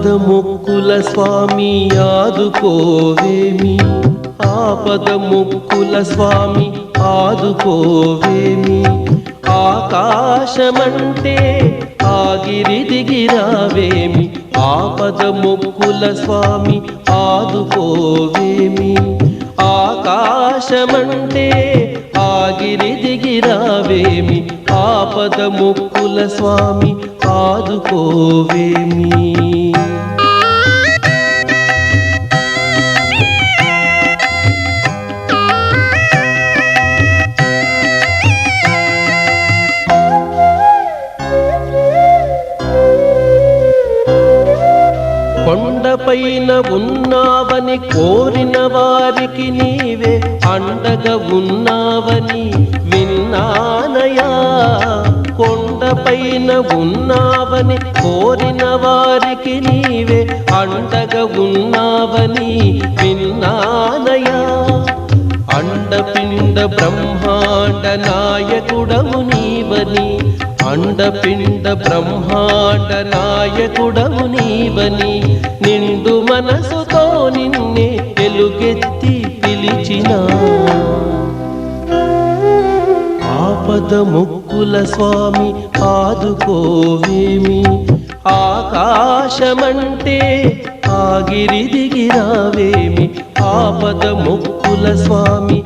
మొక్కుల స్వామి ఆదుకోవేమి? ఆపద మొక్కుల స్వామి ఆదుకోవేమి? ఆకాశమంటే ఆగిరి దిగిరావేమి? ఆపద మొక్కుల స్వామి ఆదుకోవేమి? ఆకాశమంటే ఆగిరి దిగిరావేమి? ఆపద మొక్కుల స్వామి ఆదుకోవేమి? పైన ఉన్నావని కోరిన వారికి నీవే అండగా ఉన్నావని విన్నానయా కొండపైన ఉన్నావని కోరిన వారికి నీవే అండగా ఉన్నావని విన్నానయా అండపిండ బ్రహ్మాండ నాయకుడము నీవని అండపిండ బ్రహ్మాండ నాయకుడము నీవని నిండు మనసుతో నిన్నే తెలుగెత్తి పిలిచిన. ఆపద ముక్కుల స్వామి ఆదుకోవేమి ఆకాశమంటే ఆగిరి దిగిరావేమి ఆపద ముక్కుల స్వామి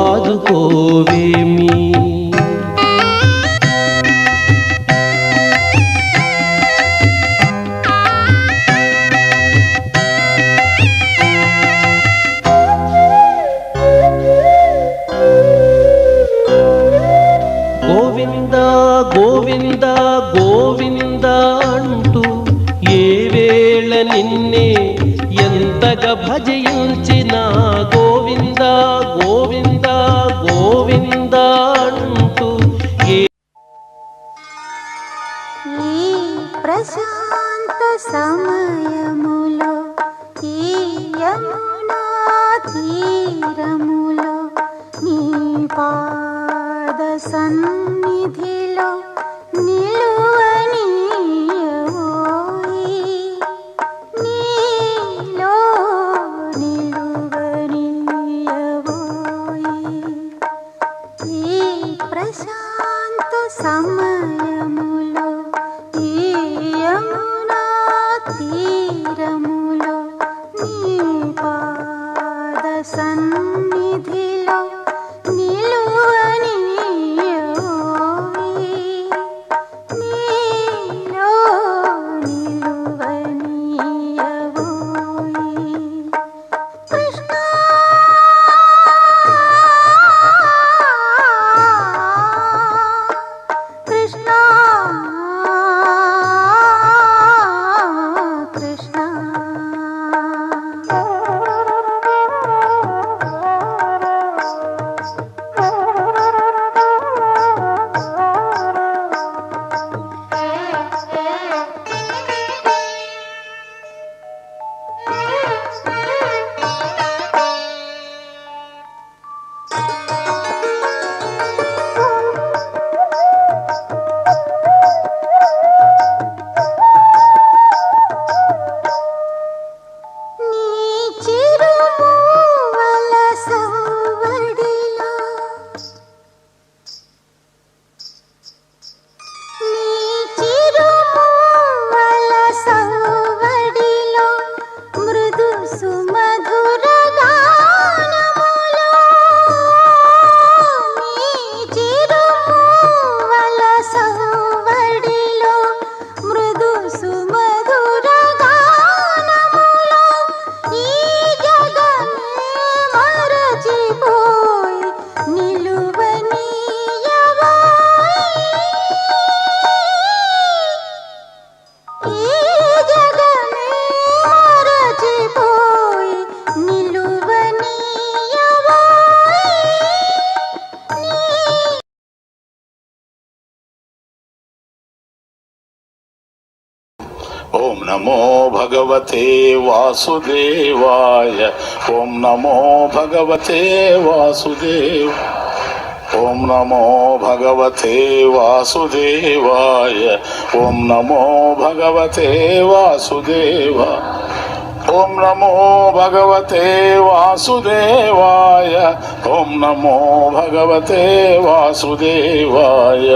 ఆదుకోవేమి. గోవింద గోవింద అంటూ ఏ వేళ నిన్నే ఎంతగా భజయించిన గోవింద గోవింద గోవింద అంటూ ఏ ప్రశాంత సమయములో ఈ యమునా తీరములో నీ పా సన్నిధిలో నిలువనీయవోయి నీలో నిలువనీయవోయి ఈ ప్రశాంత సమయములో 啊 ఓం నమో భగవతే వాసుదేవాయ. ఓం నమో భగవతే వాసుదేవ ఓం నమో భగవతే వాసుదేవాయ. ఓం నమో భగవతే వాసుదేవ ఓం నమో భగవతే వాసుదేవాయ. ఓం నమో భగవతే వాసుదేవాయ.